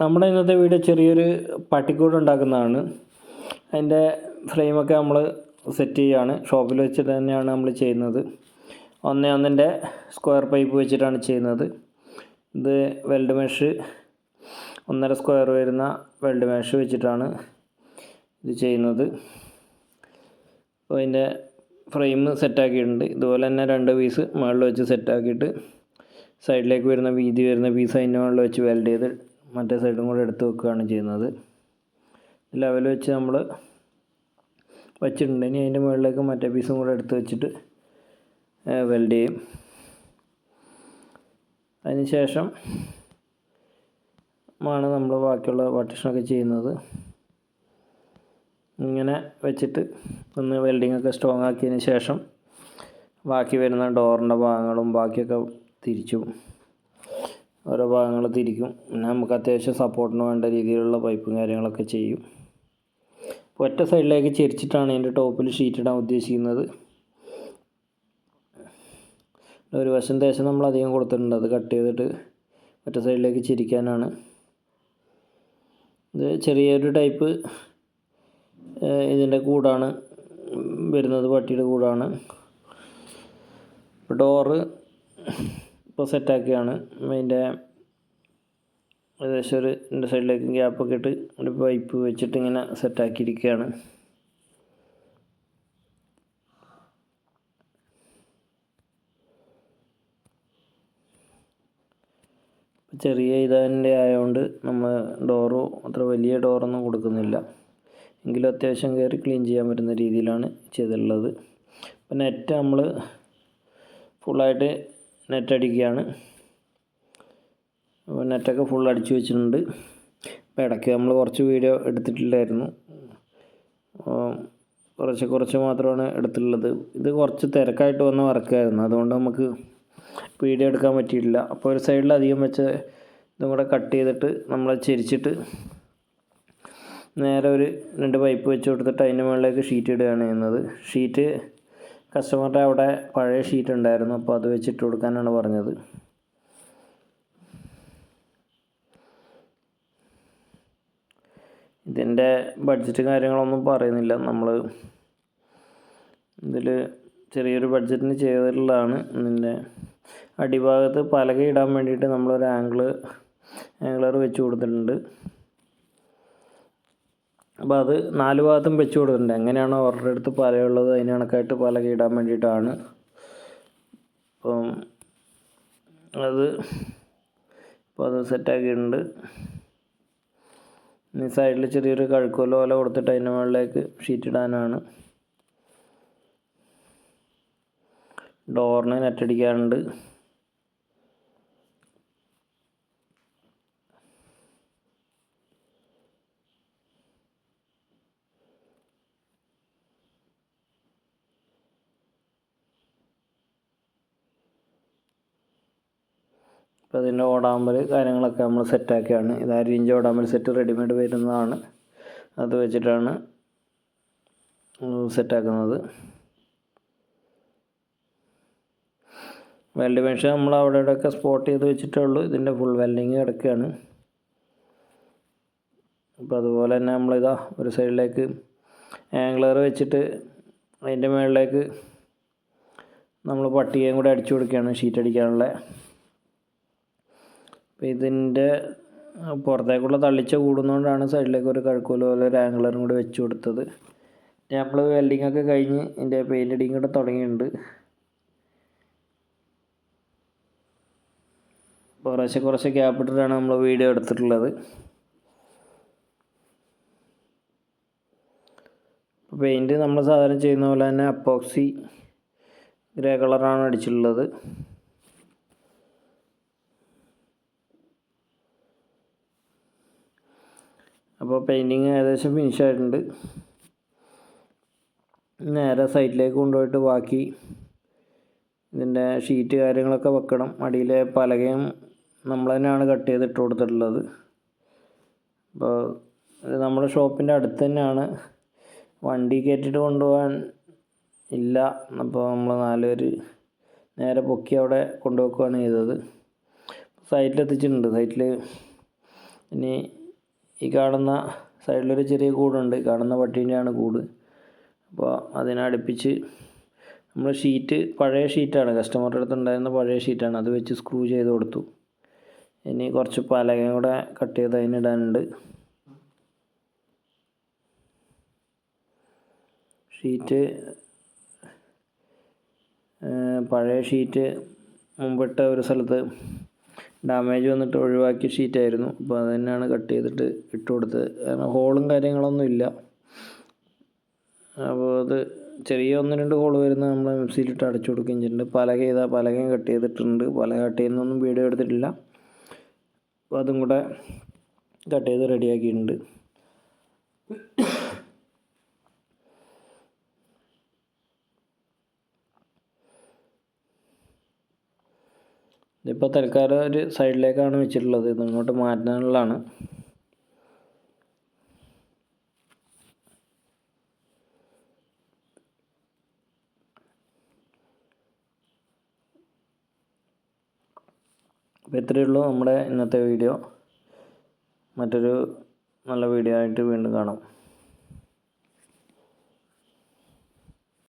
നമ്മുടെ ഇന്നത്തെ വീഡിയോ ചെറിയൊരു പട്ടിക്കൂട് ഉണ്ടാക്കുന്നതാണ്. അതിന്റെ ഫ്രെയിമൊക്കെ നമ്മൾ സെറ്റ് ചെയ്യുകയാണ് ഷോപ്പിൽ വെച്ചിട്ട് തന്നെയാണ് നമ്മൾ ചെയ്യുന്നത്. ഒന്നേ ഒന്നിന്റെ സ്ക്വയർ പൈപ്പ് വെച്ചിട്ടാണ് ചെയ്യുന്നത്. ഇത് വെൽഡ് മെഷ് ഒന്നര സ്ക്വയർ വരുന്ന വെൽഡ് മെഷ് വെച്ചിട്ടാണ് ഇത് ചെയ്യുന്നത്. അപ്പോൾ അതിന്റെ ഫ്രെയിം സെറ്റാക്കിയിട്ടുണ്ട്. ഇതുപോലെ തന്നെ രണ്ട് പീസ് മുകളിൽ വെച്ച് സെറ്റാക്കിയിട്ട് സൈഡിലേക്ക് വരുന്ന വീതി വരുന്ന പീസ് അതിന്റെ മുകളിൽ വെച്ച് വെൽഡ് ചെയ്ത് മറ്റേ സൈഡും കൂടെ എടുത്ത് വെക്കുകയാണ് ചെയ്യുന്നത്. ലെവൽ വെച്ച് നമ്മൾ വെച്ചിട്ടുണ്ട്. ഇനി അതിന്റെ മുകളിലേക്ക് മറ്റേ പീസും കൂടെ എടുത്ത് വെച്ചിട്ട് വെൽഡ് ചെയ്യും. അതിന് ശേഷം ആണ് നമ്മൾ ബാക്കിയുള്ള പാർട്ടീഷനൊക്കെ ചെയ്യുന്നത്. ഇങ്ങനെ വെച്ചിട്ട് ഒന്ന് വെൽഡിംഗ് ഒക്കെ സ്ട്രോങ് ആക്കിയതിന് ശേഷം ബാക്കി വരുന്ന ഡോറിന്റെ ഭാഗങ്ങളും ബാക്കിയൊക്കെ തിരിച്ചും. ഓരോ ഭാഗങ്ങൾ തിരിക്കും. പിന്നെ നമുക്ക് അത്യാവശ്യം സപ്പോർട്ടിന് വേണ്ട രീതിയിലുള്ള പൈപ്പും കാര്യങ്ങളൊക്കെ ചെയ്യും. അപ്പോൾ ഒറ്റ സൈഡിലേക്ക് ചെരിച്ചിട്ടാണ് ഇതിന്റെ ടോപ്പിൽ ഷീറ്റ് ഇടാൻ ഉദ്ദേശിക്കുന്നത്. ഒരു വശം ദേശം നമ്മൾ അധികം കൊടുത്തിട്ടുണ്ട്. അത് കട്ട് ചെയ്തിട്ട് ഒറ്റ സൈഡിലേക്ക് ചിരിക്കാനാണ്. ഇത് ചെറിയൊരു ടൈപ്പ് ഇതിന്റെ കൂടാണ്. വരുന്നത് പട്ടിയുടെ കൂടാണ്. ഡോറ് ഇപ്പോൾ സെറ്റാക്കിയാണ് അതിന്റെ ഏകദേശം ഒരു രണ്ട് സൈഡിലേക്ക് ഗ്യാപ്പൊക്കെ ഇട്ട് ഒരു പൈപ്പ് വെച്ചിട്ട് ഇങ്ങനെ സെറ്റാക്കിയിരിക്കുകയാണ്. ചെറിയ ഇതാന്റെ ആയതുകൊണ്ട് നമ്മൾ ഡോറോ അത്ര വലിയ ഡോറൊന്നും കൊടുക്കുന്നില്ല. എങ്കിലും അത്യാവശ്യം കയറി ക്ലീൻ ചെയ്യാൻ പറ്റുന്ന രീതിയിലാണ് ചെയ്തിട്ടുള്ളത്. അപ്പം നെറ്റ് നമ്മൾ ഫുള്ളായിട്ട് നെറ്റ് അടിക്കുകയാണ് അപ്പോൾ നെറ്റൊക്കെ ഫുൾ അടിച്ചു വെച്ചിട്ടുണ്ട്. അപ്പോൾ ഇടയ്ക്ക് നമ്മൾ കുറച്ച് വീഡിയോ എടുത്തിട്ടില്ലായിരുന്നു. കുറച്ച് കുറച്ച് മാത്രമാണ് എടുത്തിട്ടുള്ളത്. ഇത് കുറച്ച് തിരക്കായിട്ട് വന്ന വർക്കായിരുന്നു അതുകൊണ്ട് നമുക്ക് വീഡിയോ എടുക്കാൻ പറ്റിയിട്ടില്ല. അപ്പോൾ ഒരു സൈഡിൽ അധികം വെച്ച് ഇതും കൂടെ കട്ട് ചെയ്തിട്ട് നമ്മൾ ചെരിച്ചിട്ട് നേരെ ഒരു രണ്ട് പൈപ്പ് വെച്ച് കൊടുത്തിട്ട് അതിന്റെ മുകളിലേക്ക് ഷീറ്റ് ഇടുകയാണ് ചെയ്യുന്നത്. ഷീറ്റ് കസ്റ്റമറുടെ അവിടെ പഴയ ഷീറ്റ് ഉണ്ടായിരുന്നു. അപ്പോൾ അത് വെച്ചിട്ട് കൊടുക്കാനാണ് പറഞ്ഞത്. ഇതിന്റെ ബഡ്ജറ്റ് കാര്യങ്ങളൊന്നും പറയുന്നില്ല. നമ്മൾ ഇതിൽ ചെറിയൊരു ബഡ്ജറ്റിന് ചെയ്തിട്ടുള്ളതാണ്. ഇതിന്റെ അടിഭാഗത്ത് പലക ഇടാൻ വേണ്ടിയിട്ട് നമ്മളൊരു ആംഗിൾ ആംഗിളർ വെച്ച് കൊടുത്തിട്ടുണ്ട്. അപ്പോൾ അത് നാല് ഭാഗത്തും വെച്ച് കൊടുത്തിട്ടുണ്ട്. എങ്ങനെയാണോ അവരുടെ അടുത്ത് പലയുള്ളത് അതിന് കണക്കായിട്ട് പലക ഇടാൻ വേണ്ടിയിട്ടാണ്. അപ്പം അത് ഇപ്പോൾ അത് സെറ്റാക്കിയിട്ടുണ്ട് ഇനി സൈഡിൽ ചെറിയൊരു കഴുക്കോല പോലെ കൊടുത്തിട്ട് അതിന്റെ മുകളിലേക്ക് ഷീറ്റ് ഇടാനാണ്. ഡോറിന് നെറ്റടിക്കാനുണ്ട് അപ്പോൾ അതിന്റെ ഓടാമ്പൽ കാര്യങ്ങളൊക്കെ നമ്മൾ സെറ്റാക്കിയാണ്. ഇത് അര ഇഞ്ച് ഓടാമ്പൽ സെറ്റ് റെഡിമെയ്ഡ് വരുന്നതാണ്. അത് വെച്ചിട്ടാണ് സെറ്റാക്കുന്നത്. വെൽഡ് മെഷീൻ നമ്മൾ അവിടെ ഇവിടെയൊക്കെ സ്പോട്ട് ചെയ്ത് വെച്ചിട്ടേ ഉള്ളൂ. ഇതിന്റെ ഫുൾ വെൽഡിങ് കിടക്കുകയാണ്. അപ്പോൾ അതുപോലെ തന്നെ നമ്മളിതാ ഒരു സൈഡിലേക്ക് ആംഗ്ലർ വെച്ചിട്ട് അതിന്റെ മുകളിലേക്ക് നമ്മൾ പട്ടികയും കൂടെ അടിച്ചു കൊടുക്കുകയാണ്. ഷീറ്റ് അടിക്കാനുള്ള. അപ്പോൾ ഇതിന്റെ പുറത്തേക്കുള്ള തള്ളിച്ച കൂടുന്നതുകൊണ്ടാണ് സൈഡിലേക്ക് ഒരു കഴുക്കോൽ പോലെ ഒരു ആംഗിളറും കൂടി വെച്ച് കൊടുത്തത്. നമ്മൾ വെൽഡിംഗ് ഒക്കെ കഴിഞ്ഞ് ഇതിന്റെ പെയിന്റ് അടിയും കൂടെ തുടങ്ങിയിട്ടുണ്ട്. കുറേശ്ശെ കുറച്ച് ഗ്യാപ്പ് ഇട്ടിട്ടാണ് നമ്മൾ വീഡിയോ എടുത്തിട്ടുള്ളത്. പെയിന്റ് നമ്മൾ സാധാരണ ചെയ്യുന്ന പോലെ തന്നെ അപ്പോക്സി ഗ്രേ കളറാണ് അടിച്ചിട്ടുള്ളത്. അപ്പോൾ പെയിന്റിങ് ഏകദേശം ഫിനിഷ് ആയിട്ടുണ്ട്. നേരെ സൈറ്റിലേക്ക് കൊണ്ടുപോയിട്ട് ബാക്കി ഇതിന്റെ ഷീറ്റ് കാര്യങ്ങളൊക്കെ വെക്കണം. അടിയിലെ പലകയും നമ്മൾ തന്നെയാണ് കട്ട് ചെയ്ത് ഇട്ട് കൊടുത്തിട്ടുള്ളത്. അപ്പോൾ നമ്മുടെ ഷോപ്പിന്റെ അടുത്ത് തന്നെയാണ്. വണ്ടി കയറ്റിയിട്ട് കൊണ്ടുപോകാൻ ഇല്ല. അപ്പോൾ നമ്മൾ നാലുപേർ നേരെ പൊക്കി അവിടെ കൊണ്ടുവെക്കുകയാണ് ചെയ്തത്. സൈറ്റിൽ എത്തിച്ചിട്ടുണ്ട് സൈറ്റിൽ ഇനി ഈ കാണുന്ന സൈഡിലൊരു ചെറിയ കൂടുണ്ട്. കാണുന്ന പട്ടീന്റെയാണ് കൂട്. അപ്പോൾ അതിനടുപ്പിച്ച് നമ്മൾ ഷീറ്റ് പഴയ ഷീറ്റാണ്. കസ്റ്റമറുടെ അടുത്ത് ഉണ്ടായിരുന്ന പഴയ ഷീറ്റാണ്. അത് വെച്ച് സ്ക്രൂ ചെയ്ത് കൊടുത്തു. ഇനി കുറച്ച് പലകയും കൂടെ കട്ട് ചെയ്ത് അതിനിടാനുണ്ട് ഷീറ്റ് പഴയ ഷീറ്റ് മുമ്പിട്ട ഒരു സ്ഥലത്ത് ഡാമേജ് വന്നിട്ട് ഒഴിവാക്കിയ ഷീറ്റായിരുന്നു അപ്പോൾ അത് തന്നെയാണ് കട്ട് ചെയ്തിട്ട് ഇട്ട് കൊടുത്തത്. കാരണം ഹോളും കാര്യങ്ങളൊന്നും ഇല്ല. അപ്പോൾ അത് ചെറിയ ഒന്ന് രണ്ട് ഹോൾ വരുന്ന നമ്മൾ മിക്സിയിലിട്ട് അടച്ചു കൊടുക്കുകയും ചെയ്തിട്ടുണ്ട്. പലക ചെയ്താൽ പലകയും കട്ട് ചെയ്തിട്ടുണ്ട്. പലക കട്ട് ചെയ്യുന്നൊന്നും വീഡിയോ എടുത്തിട്ടില്ല. അപ്പോൾ അതും കൂടെ കട്ട് ചെയ്ത് റെഡിയാക്കിയിട്ടുണ്ട് ഇതിപ്പോൾ തൽക്കാലം ഒരു സൈഡിലേക്കാണ് വെച്ചിട്ടുള്ളത്. ഇത് ഇങ്ങോട്ട് മാറ്റാനുള്ളതാണ്. അപ്പോൾ ഇത്രയേ ഉള്ളൂ നമ്മുടെ ഇന്നത്തെ വീഡിയോ. മറ്റൊരു നല്ല വീഡിയോ ആയിട്ട് വീണ്ടും കാണാം.